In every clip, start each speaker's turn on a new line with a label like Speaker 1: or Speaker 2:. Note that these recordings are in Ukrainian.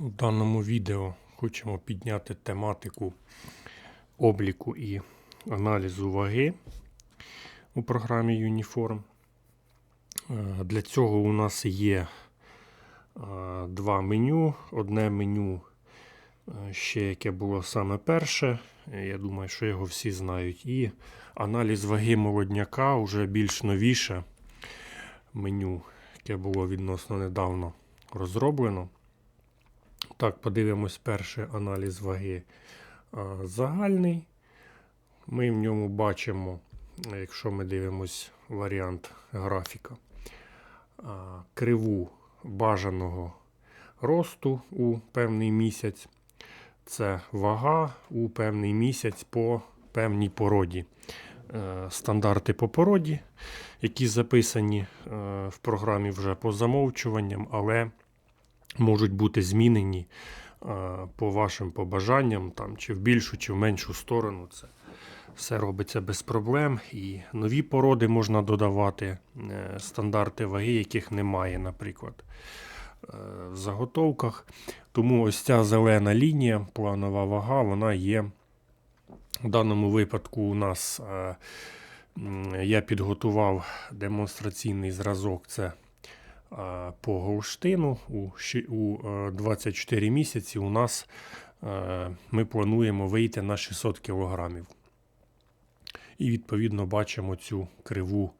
Speaker 1: У даному відео хочемо підняти тематику обліку і аналізу ваги у програмі Uniform. Е, Для цього у нас є е, два меню. Одне меню е, ще яке було саме перше. Я думаю, що його всі знають. І аналіз ваги молодняка вже більш новіше меню, яке було відносно недавно розроблено. Так, подивимось перший аналіз ваги загальний. Ми в ньому бачимо, якщо ми дивимось варіант графіка, криву бажаного росту у певний місяць. Це вага у певний місяць по певній породі. Е, Стандарти по породі, які записані е, в програмі вже по замовчуванням, але можуть бути змінені е, по вашим побажанням, там, чи в більшу, чи в меншу сторону. Це все робиться без проблем. І нові породи можна додавати, е, стандарти ваги, яких немає, наприклад, е, в заготовках. Тому ось ця зелена лінія, планова вага, вона є. В даному випадку у нас я підготував демонстраційний зразок. Це по Голштину у, щи- у е, 24 місяці у нас ми плануємо вийти на 600 кілограмів. І відповідно бачимо цю криву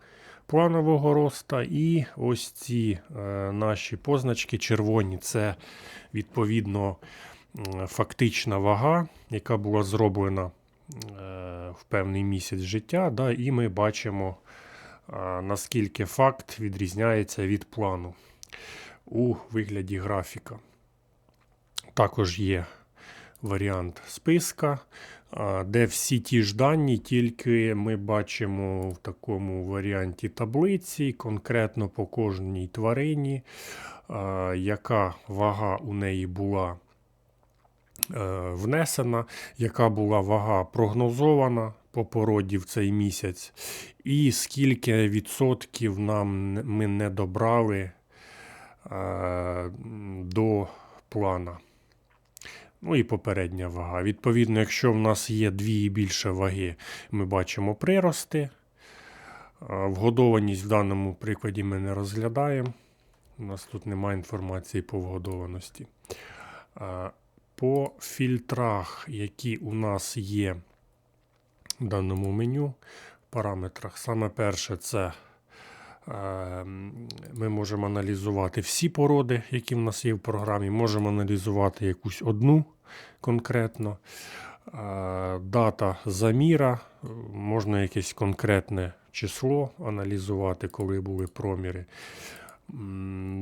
Speaker 1: планового роста. І ось ці наші позначки червоні це відповідно фактична вага, яка була зроблена е, в певний місяць життя. І ми бачимо наскільки факт відрізняється від плану у вигляді графіка. Також є варіант списка, де всі ті ж дані, тільки ми бачимо в такому варіанті таблиці, конкретно по кожній тварині, яка вага у неї була е, внесена, яка була вага прогнозована по породі в цей місяць, і скільки відсотків нам ми не добрали е, до плана. Ну і попередня вага. Відповідно, якщо в нас є дві і більше ваги, ми бачимо прирости. Вгодованість в даному прикладі ми не розглядаємо. У нас тут немає інформації по вгодованості. По фільтрах, які у нас є в даному меню, в параметрах, саме перше це е, ми можемо аналізувати всі породи, які в нас є в програмі. Можемо аналізувати якусь одну конкретно. Е, Дата заміра, можна якесь конкретне число аналізувати, коли були проміри.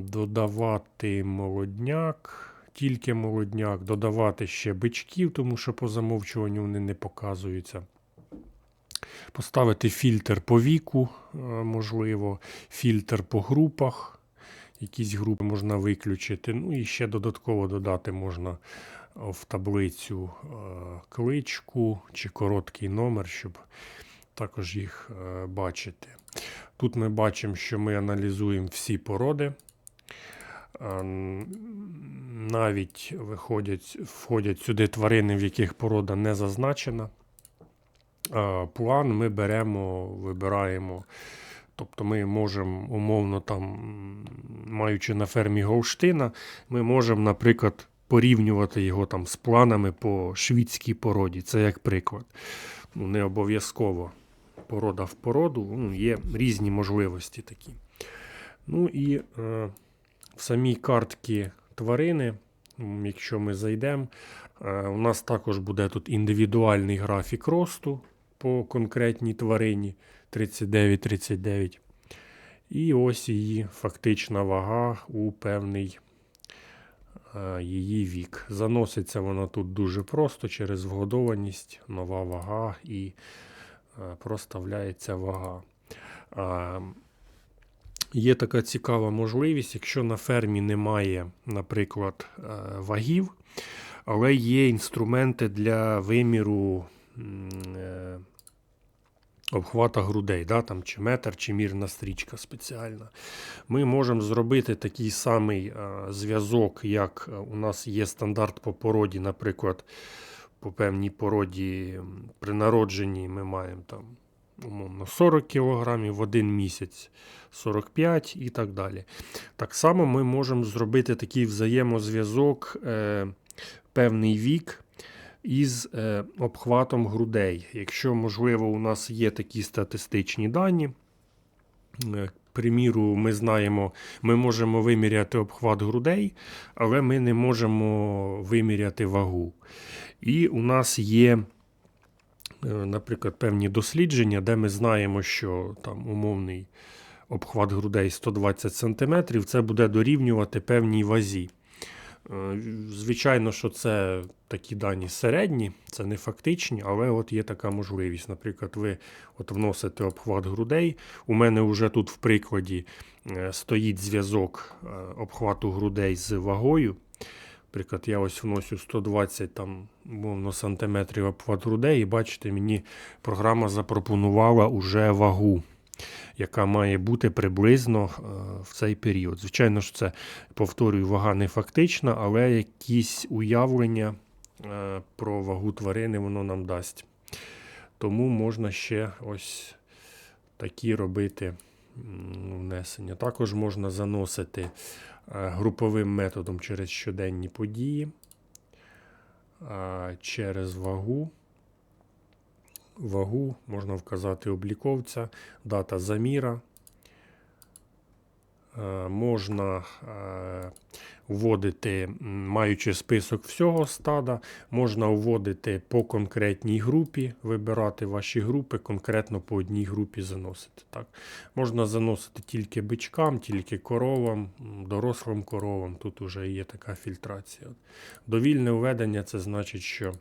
Speaker 1: Додавати молодняк, тільки молодняк, додавати ще бичків, тому що по замовчуванню вони не показуються. Поставити фільтр по віку, е, можливо, фільтр по групах. Якісь групи можна виключити. Ну і ще додатково додати можна е, в таблицю е, кличку чи короткий номер, щоб також їх бачити. Тут ми бачимо, що ми аналізуємо всі породи. Навіть виходять, входять сюди тварини, в яких порода не зазначена. Е, План ми беремо, вибираємо. Тобто ми можемо умовно там, маючи на фермі Голштина, ми можемо, наприклад, порівнювати його там з планами по швідській породі. Це як приклад. Ну, не обов'язково порода в породу, ну, є різні можливості такі. Ну і е, в самій картці тварини, якщо ми зайдемо, е, у нас також буде тут індивідуальний графік росту по конкретній тварині 39-39. І ось її фактична вага у певний е, її вік. Заноситься вона тут дуже просто через вгодованість, нова вага і е, проставляється вага. Є така цікава можливість, якщо на фермі немає, наприклад, е, вагів, але є інструменти для виміру е, обхвата грудей, да, там, чи метр, чи мірна стрічка спеціальна. Ми можемо зробити такий самий е, зв'язок, як е, у нас є стандарт по породі, наприклад, по певній породі при народженні ми маємо там умовно 40 кг, в один місяць 45 і так далі. Так само ми можемо зробити такий взаємозв'язок, е, певний вік із е, обхватом грудей. Якщо, можливо, у нас є такі статистичні дані, е, приміру, ми знаємо, ми можемо виміряти обхват грудей, але ми не можемо виміряти вагу. І у нас є, е, наприклад, певні дослідження, де ми знаємо, що там умовний обхват грудей 120 см, це буде дорівнювати певній вазі. Е, Звичайно, що це такі дані середні, це не фактичні, але от є така можливість. Наприклад, ви от вносите обхват грудей. У мене вже тут в прикладі е, стоїть зв'язок е, обхвату грудей з вагою. Наприклад, я ось вносю 120 там, умовно, сантиметрів обхват грудей, і бачите, мені програма запропонувала уже вагу яка має бути приблизно е, в цей період. Звичайно ж, це повторюю, вага не фактична, але якісь уявлення е, про вагу тварини воно нам дасть. Тому можна ще ось такі робити внесення. Також можна заносити е, груповим методом через щоденні події, через вагу. Вагу можна вказати обліковця, дата заміра. Е, Можна е, вводити, маючи список всього стада, можна вводити по конкретній групі, вибирати ваші групи, конкретно по одній групі заносити. Так. Можна заносити тільки бичкам, тільки коровам, дорослим коровам. Тут вже є така фільтрація. Довільне введення це значить, що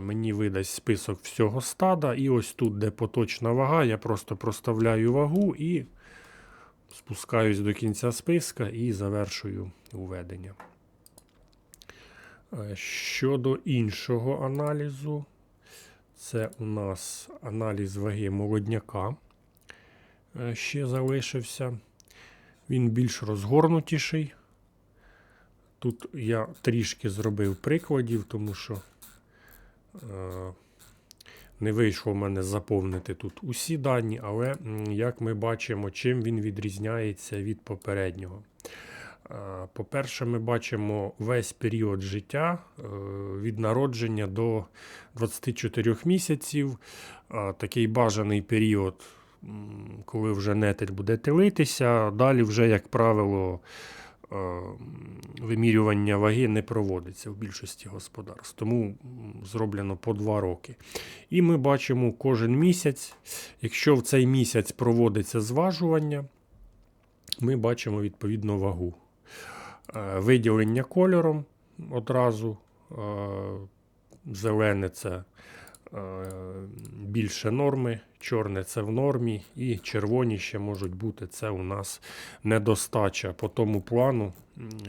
Speaker 1: мені видасть список всього стада, і ось тут, де поточна вага, я просто проставляю вагу і спускаюсь до кінця списка і завершую введення. Е, Щодо іншого аналізу, це у нас аналіз ваги молодняка е, ще залишився. Він більш розгорнутіший. Тут я трішки зробив прикладів, тому що Не вийшло в мене заповнити тут усі дані, але як ми бачимо, чим він відрізняється від попереднього. Е, По-перше, ми бачимо весь період життя е, від народження до 24 місяців. Е, Такий бажаний період, коли вже нетель буде телитися. Далі, вже, як правило, е, вимірювання ваги не проводиться в більшості господарств, тому зроблено по два роки. І ми бачимо кожен місяць, якщо в цей місяць проводиться зважування, ми бачимо відповідно вагу. Е, Виділення кольором одразу. е, Зелене це е, більше норми, чорне це в нормі, і червоні ще можуть бути. Це у нас недостача по тому плану,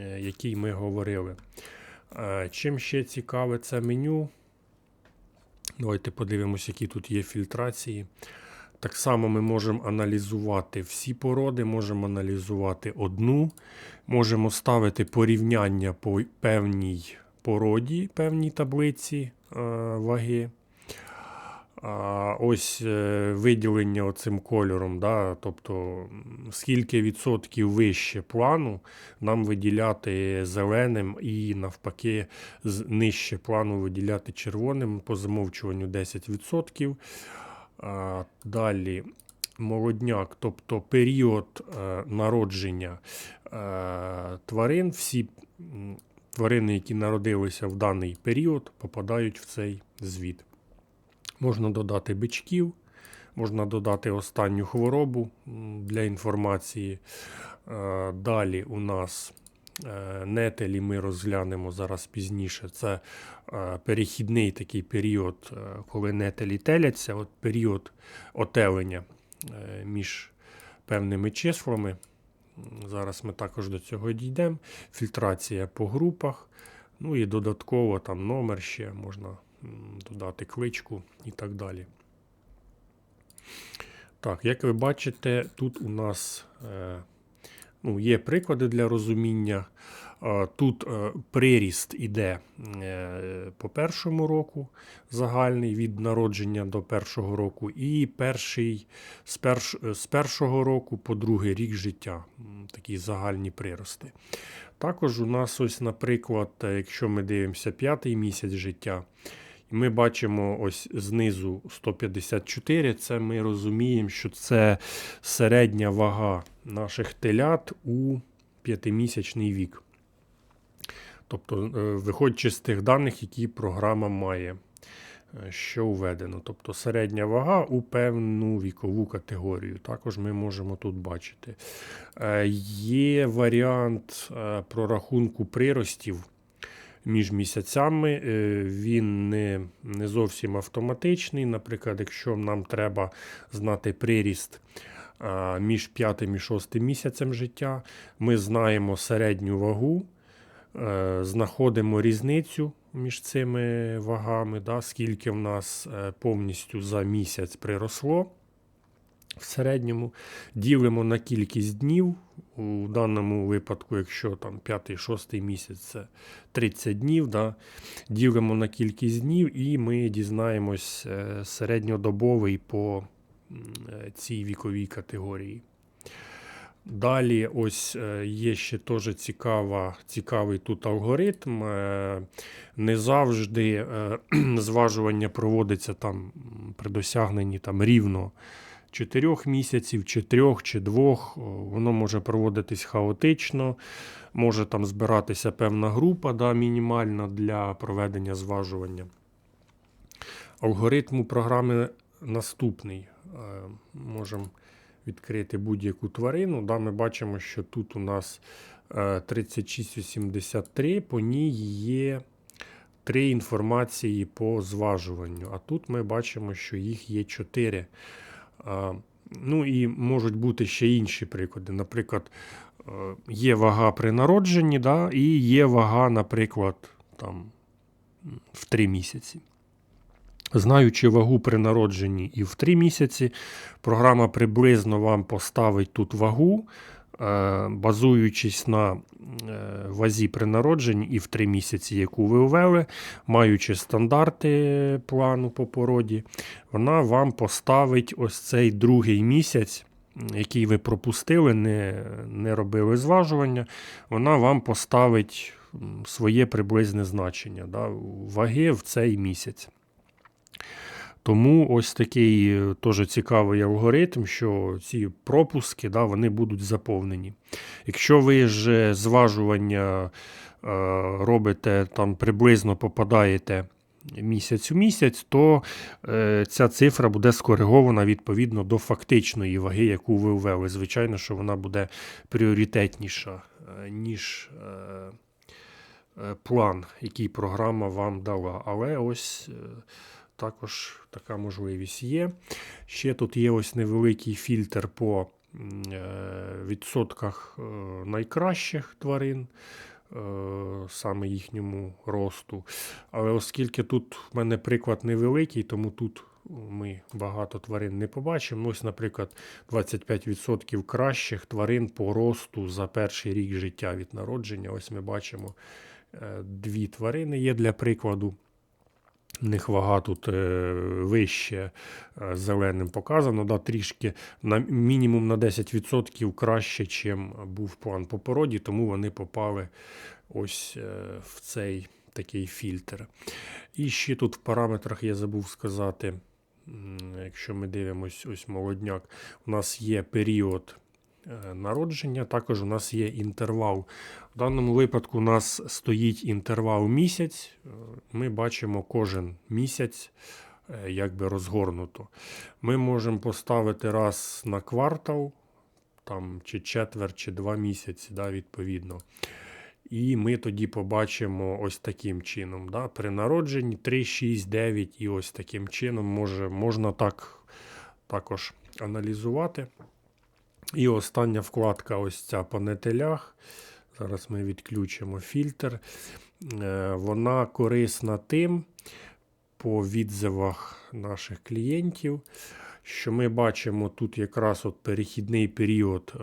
Speaker 1: е, який ми говорили. Е, Чим ще цікаве це меню? Давайте подивимося, які тут є фільтрації. Так само ми можемо аналізувати всі породи, можемо аналізувати одну, можемо ставити порівняння по певній породі, певній таблиці е, ваги. Ось е, виділення оцим кольором, да, тобто скільки відсотків вище плану нам виділяти зеленим і навпаки нижче плану виділяти червоним по замовчуванню 10%. А, Далі молодняк, тобто період е, народження е, тварин, всі тварини, які народилися в даний період, попадають в цей звіт. Можна додати бичків, можна додати останню хворобу для інформації. Е, Далі у нас е, нетелі ми розглянемо зараз пізніше. Це е, перехідний такий період, коли нетелі теляться, от період отелення між певними числами. Зараз ми також до цього дійдемо. Фільтрація по групах. Ну і додатково там номер ще можна додати кличку і так далі. Так, як ви бачите, тут у нас е, ну, є приклади для розуміння. Е, Тут е, приріст іде по першому року загальний від народження до першого року, і перший з, перш, з першого року по другий рік життя. Такі загальні прирости. Також у нас, ось, наприклад, якщо ми дивимося п'ятий місяць життя, ми бачимо ось знизу 154, це ми розуміємо, що це середня вага наших телят у п'ятимісячний вік. Тобто, е, виходячи з тих даних, які програма має, е, що введено. Тобто середня вага у певну вікову категорію. Також ми можемо тут бачити. Е, Є варіант прорахунку приростів між місяцями. Е, Він не, не зовсім автоматичний. Наприклад, якщо нам треба знати приріст між п'ятим і шостим місяцем життя, ми знаємо середню вагу, е, знаходимо різницю між цими вагами, да, скільки в нас е, повністю за місяць приросло. В середньому ділимо на кількість днів. У даному випадку, якщо там 5-6 місяць це 30 днів, да, ділимо на кількість днів і ми дізнаємось е, середньодобовий по е, цій віковій категорії. Далі, ось е, є ще теж цікава, цікавий тут алгоритм. Не завжди зважування проводиться там при досягненні там рівно 4 місяців, чи 3, чи 2. Воно може проводитись хаотично, може там збиратися певна група да, мінімальна для проведення зважування. Алгоритм програми наступний. Е, Можемо відкрити будь-яку тварину. Да, ми бачимо, що тут у нас е, 3683, по ній є три інформації по зважуванню. А тут ми бачимо, що їх є чотири. Ну і можуть бути ще інші приклади. Наприклад, е, є вага при народженні, да, і є вага, наприклад, там, в 3 місяці. Знаючи вагу при народженні і в 3 місяці, програма приблизно вам поставить тут вагу, базуючись на е, вазі при народженні і в 3 місяці, яку ви ввели, маючи стандарти плану по породі, вона вам поставить ось цей другий місяць, який ви пропустили, не, не робили зважування, вона вам поставить своє приблизне значення да, ваги в цей місяць. Тому ось такий е, теж цікавий алгоритм, що ці пропуски да, вони будуть заповнені. Якщо ви ж зважування е, робите там приблизно попадаєте місяць у місяць, то е, ця цифра буде скоригована відповідно до фактичної ваги, яку ви ввели. Звичайно, що вона буде пріоритетніша, е, ніж е, е, план, який програма вам дала. Але ось. Також така можливість є. Ще тут є ось невеликий фільтр по е, відсотках е, найкращих тварин, е, саме їхньому росту. Але оскільки тут в мене приклад невеликий, тому тут ми багато тварин не побачимо. Ось, наприклад, 25% кращих тварин по росту за перший рік життя від народження. Ось ми бачимо дві тварини є для прикладу. В них вага тут е, вище е, зеленим показано, да, трішки на мінімум на 10% краще, чим був план по породі, тому вони попали ось е, в цей такий фільтр. І ще тут в параметрах я забув сказати, якщо ми дивимось, ось молодняк, у нас є період народження, також у нас є інтервал. В даному випадку у нас стоїть інтервал місяць. Е, Ми бачимо кожен місяць е, якби розгорнуто. Ми можемо поставити раз на квартал, там, чи четвер, чи два місяці, да, відповідно. І ми тоді побачимо ось таким чином. Да? При народженні 3, 6, 9 і ось таким чином може, можна так також аналізувати. І остання вкладка ось ця по нетелях. Зараз ми відключимо фільтр. Е, Вона корисна тим по відзивах наших клієнтів, що ми бачимо тут якраз от перехідний період, е,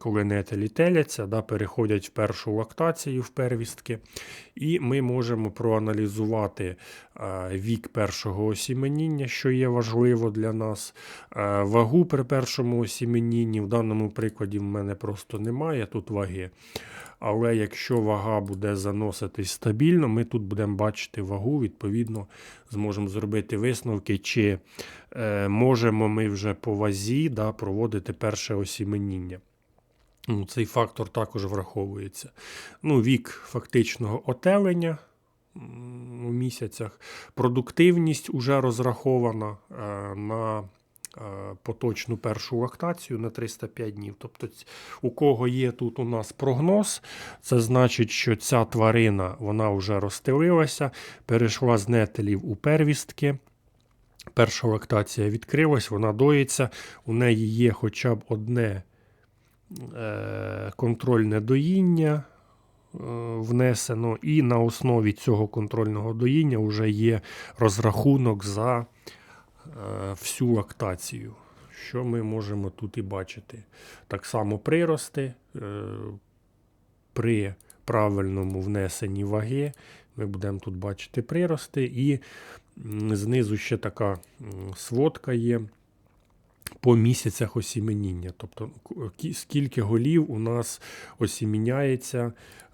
Speaker 1: коли нетелі теляться, да, переходять в першу лактацію в первістки, і ми можемо проаналізувати е, вік першого осіменіння, що є важливо для нас. Е, Вагу при першому осіменінні. В даному прикладі в мене просто немає тут ваги. Але якщо вага буде заноситись стабільно, ми тут будемо бачити вагу, відповідно, зможемо зробити висновки, чи е, можемо ми вже по вазі да, проводити перше осіменіння. Ну, цей фактор також враховується. Ну, вік фактичного отелення у місяцях, продуктивність вже розрахована е, на е, поточну першу лактацію на 305 днів. Тобто, у кого є тут у нас прогноз, це значить, що ця тварина вона вже розстелилася, перейшла з нетелів у первістки. Перша лактація відкрилась, вона доїться, у неї є хоча б одне контрольне доїння е, внесено, і на основі цього контрольного доїння вже є розрахунок за е, всю лактацію. Що ми можемо тут і бачити? Так само прирости е, при правильному внесенні ваги. Ми будемо тут бачити прирости, і знизу ще така сводка є по місяцях осіменіння. Тобто, скільки голів у нас осіміняється,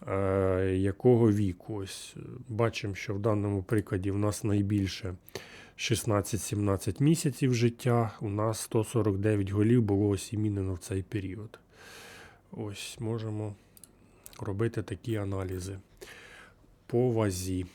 Speaker 1: е, якого віку. Ось е, бачимо, що в даному прикладі в нас найбільше 16-17 місяців життя. У нас 149 голів було осімінено в цей період. Ось можемо робити такі аналізи по вазі.